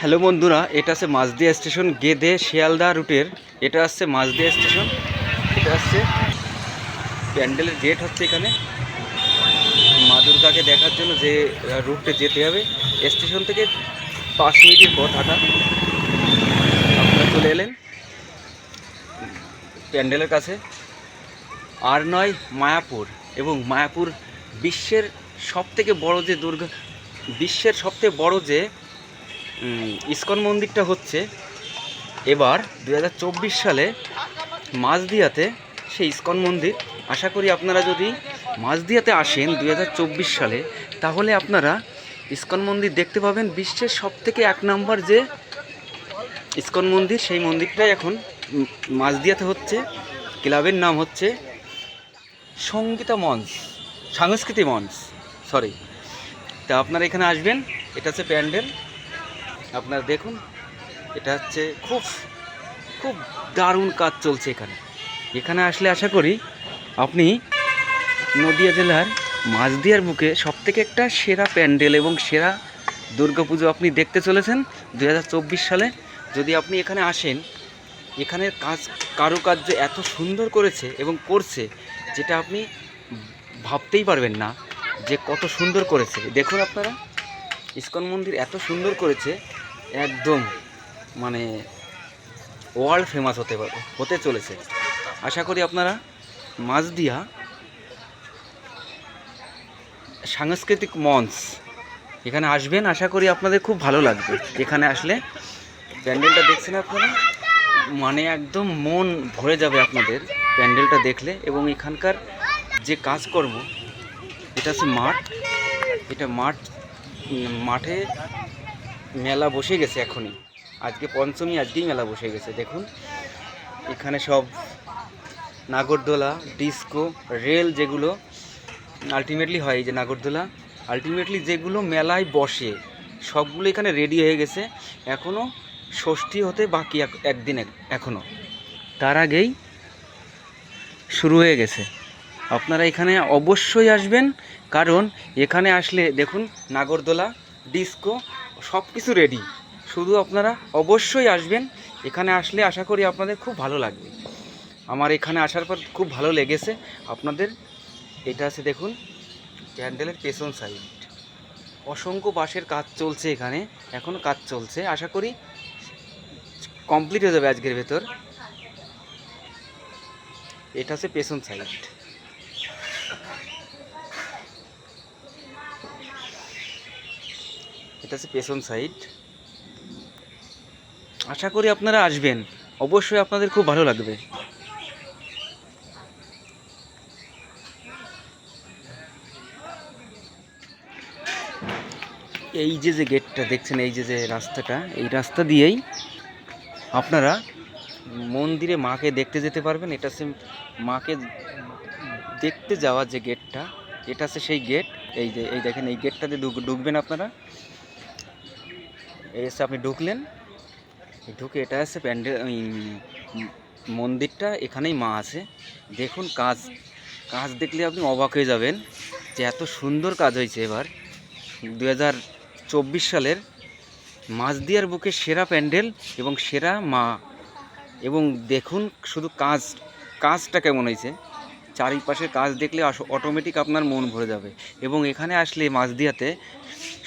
Hello বন্ধুরা, এটা আছে মাঝদিয়া স্টেশন গেদে শিয়ালদা রুটের। এটা আসছে মাঝদিয়া স্টেশন, এটা আসছে প্যান্ডেলের গেট হচ্ছে এখানে। মা দুর্গাকে দেখার জন্য যে রুটে যেতে হবে। স্টেশন থেকে পাঁচ মিনিটের পথ হাঁটা। আপনারা চলে এলেন প্যান্ডেলের কাছে। আর নয়, মায়াপুর এবং মায়াপুর বিশ্বের সবথেকে বড় যে দুর্গা, বিশ্বের সবথেকে বড় যে ইস্কন মন্দিরটা হচ্ছে এবার দু হাজার চব্বিশ সালে মাঝদিয়াতে সেই ইস্কন মন্দির। আশা করি আপনারা যদি মাঝদিয়াতে আসেন দু হাজার চব্বিশ সালে, তাহলে আপনারা ইস্কন মন্দির দেখতে পাবেন বিশ্বের সবথেকে এক নম্বর যে ইস্কন মন্দির, সেই মন্দিরটাই এখন মাঝদিয়াতে হচ্ছে। ক্লাবের নাম হচ্ছে সঙ্গীতা মঞ্চ, সাংস্কৃতিক মঞ্চ সরি তা আপনারা এখানে আসবেন, এটা হচ্ছে প্যান্ডেল। আপনারা দেখুন, এটা হচ্ছে খুব খুব দারুণ কাজ চলছে এখানে। এখানে আসলে আশা করি আপনি নদিয়া জেলার মাঝদিয়ার বুকে সবথেকে একটা সেরা প্যান্ডেল এবং সেরা দুর্গাপুজো আপনি দেখতে চলেছেন দু হাজার চব্বিশ সালে। যদি আপনি এখানে আসেন, এখানের কাজ, কারুকার্য এত সুন্দর করেছে এবং করছে, যেটা আপনি ভাবতেই পারবেন না যে কত সুন্দর করেছে। দেখুন আপনারা, ইস্কন মন্দির এত সুন্দর করেছে একদম মানে ওয়ার্ল্ড ফেমাস হতে পারে, হতে চলেছে। আশা করি আপনারা মাঝদিয়া সাংস্কৃতিক মঞ্চ এখানে আসবেন, আশা করি আপনাদের খুব ভালো লাগবে। এখানে আসলে প্যান্ডেলটা দেখছেন আপনারা? মানে একদম মন ভরে যাবে আপনাদের প্যান্ডেলটা দেখলে এবং এখানকার যে কাজকর্ম, এটা হচ্ছে মাঠ। এটা মাঠ মাঠে মেলা বসে গেছে এখনই। আজকে পঞ্চমী, আজকেই মেলা বসে গেছে, দেখুন। এখানে সব নাগরদোলা, ডিস্কো, রেল যেগুলো আলটিমেটলি হয় এই যে নাগরদোলা। আলটিমেটলি যেগুলো মেলায় বসে, সবগুলো এখানে রেডি হয়ে গেছে। এখনও ষষ্ঠী হতে বাকি এক- একদিন এখনও তার আগেই শুরু হয়ে গেছে। আপনারা এখানে অবশ্যই আসবেন, কারণ এখানে আসলে দেখুন, নাগরদোলা, ডিস্কো সব কিছু রেডি শুধু আপনারা অবশ্যই আসবেন। এখানে আসলে আশা করি আপনাদের খুব ভালো লাগবে। আমার এখানে আসার পর খুব ভালো লেগেছে। আপনাদের এটা আছে দেখুন প্যান্ডেলের পেছন সাইড অসংখ্য বাসের কাজ চলছে এখানে। এখন কাজ চলছে। আশা করি কমপ্লিট হয়ে যাবে আজকের ভেতর। এটা হচ্ছে পেছন সাইড এটা হচ্ছে পেছন সাইড আশা করি আপনারা আসবেন। অবশ্যই আপনাদের খুব ভালো লাগবে। এই যে যে গেটটা দেখছেন, এই যে যে রাস্তাটা, এই রাস্তা দিয়েই আপনারা মন্দিরে মাকে দেখতে যেতে পারবেন। এটা হচ্ছে মাকে দেখতে যাওয়ার যে গেটটা এটা হচ্ছে সেই গেট এই যে, এই দেখেন, এই গেটটাতে ঢুকবেন আপনারা। হচ্ছে আপনি ঢুকলেন। ঢুকে এটা আছে প্যান্ডেল মন্দিরটা, এখানেই মা আছে। দেখুন কাজ কাজ দেখলে আপনি অবাক হয়ে যাবেন যে এত সুন্দর কাজ হয়েছে এবার। দু হাজার চব্বিশ সালের মাঝদিয়ার বুকে সেরা প্যান্ডেল এবং সেরা মা। এবং দেখুন শুধু কাজ, কাজটা কেমন হয়েছে। চারিপাশের কাজ দেখলে অটোমেটিক আপনার মন ভরে যাবে। এবং এখানে আসলে মাঝদিয়াতে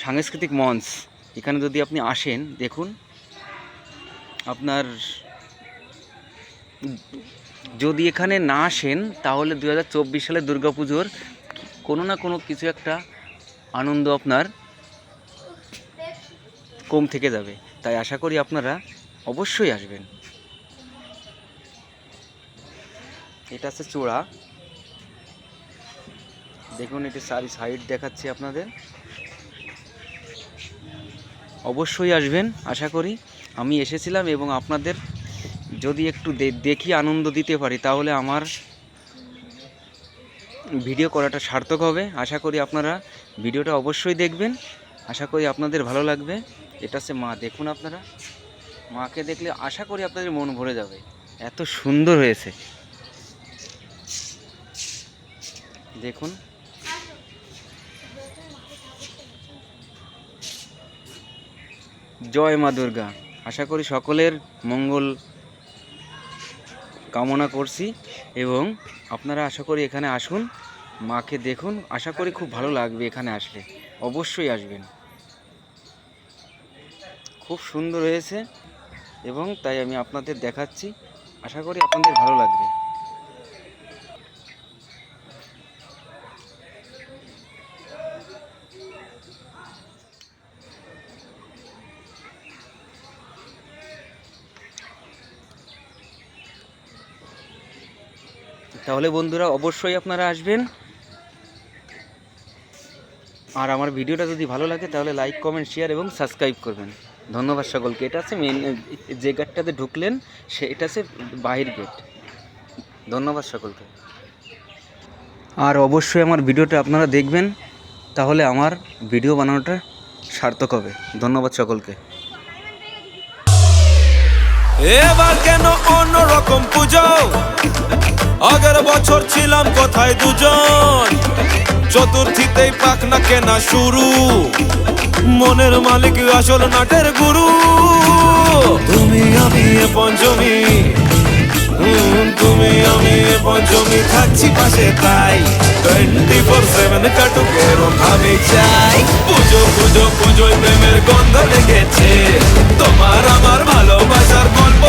সাংস্কৃতিক মঞ্চ এখানে যদি আপনি আসেন, দেখুন, আপনার যদি এখানে না আসেন, তাহলে দু হাজার চব্বিশ সালে দুর্গাপুজোর কোনো না কোনো কিছু একটা আনন্দ আপনার কম থেকে যাবে। তাই আশা করি আপনারা অবশ্যই আসবেন। এটা হচ্ছে চূড়া। দেখুন, এটি চারি সাইড দেখাচ্ছি আপনাদের। অবশ্যই আসবেন, আশা করি। আমি এসেছিলাম এবং আপনাদের যদি একটু দেখি আনন্দ দিতে পারি, তাহলে আমার ভিডিও করাটা সার্থক হবে। আশা করি আপনারা ভিডিওটা অবশ্যই দেখবেন। আশা করি আপনাদের ভালো লাগবে। এটা হচ্ছে মা, দেখুন আপনারা। মাকে দেখলে আশা করি আপনাদের মন ভরে যাবে। এত সুন্দর হয়েছে। দেখুন। জয় মা দুর্গা। আশা করি সকলের মঙ্গল কামনা করছি এবং আপনারা আশা করি এখানে আসুন, মাকে দেখুন। আশা করি খুব ভালো লাগবে এখানে আসলে। অবশ্যই আসবেন। খুব সুন্দর হয়েছে এবং তাই আমি আপনাদের দেখাচ্ছি। আশা করি আপনাদের ভালো লাগবে। তাহলে বন্ধুরা অবশ্যই আপনারা আসবেন। আর আমার ভিডিওটা যদি ভালো লাগে, তাহলে লাইক কমেন্ট শেয়ার এবং সাবস্ক্রাইব করবেন। ধন্যবাদ সকলকে। এটা আছে মেন যে গেটটাতে ঢুকলেন, সে, এটা আছে বাহির গেট ধন্যবাদ সকলকে। আর অবশ্যই আমার ভিডিওটা আপনারা দেখবেন, তাহলে আমার ভিডিও বানানোটা সার্থক হবে। ধন্যবাদ সকলকে। এবার কেন অন্যরকম পুজো? আগের বছর ছিলাম কোথায় দুজন? চতুর্থীতেই পাখনা কেনা শুরু। মনের মালিক আসল নাটের গুরু। তুমি আমি পঞ্চমী। পঞ্চমী থাকছি পাশে তাই। টোয়েন্টি ফোর সেভেন কাটুক এরম ভাবে চাই। পুজো পুজো, পুজোয় প্রেমের গন্ধ লেগেছে। তোমার আমার ভালোবাসার গল্প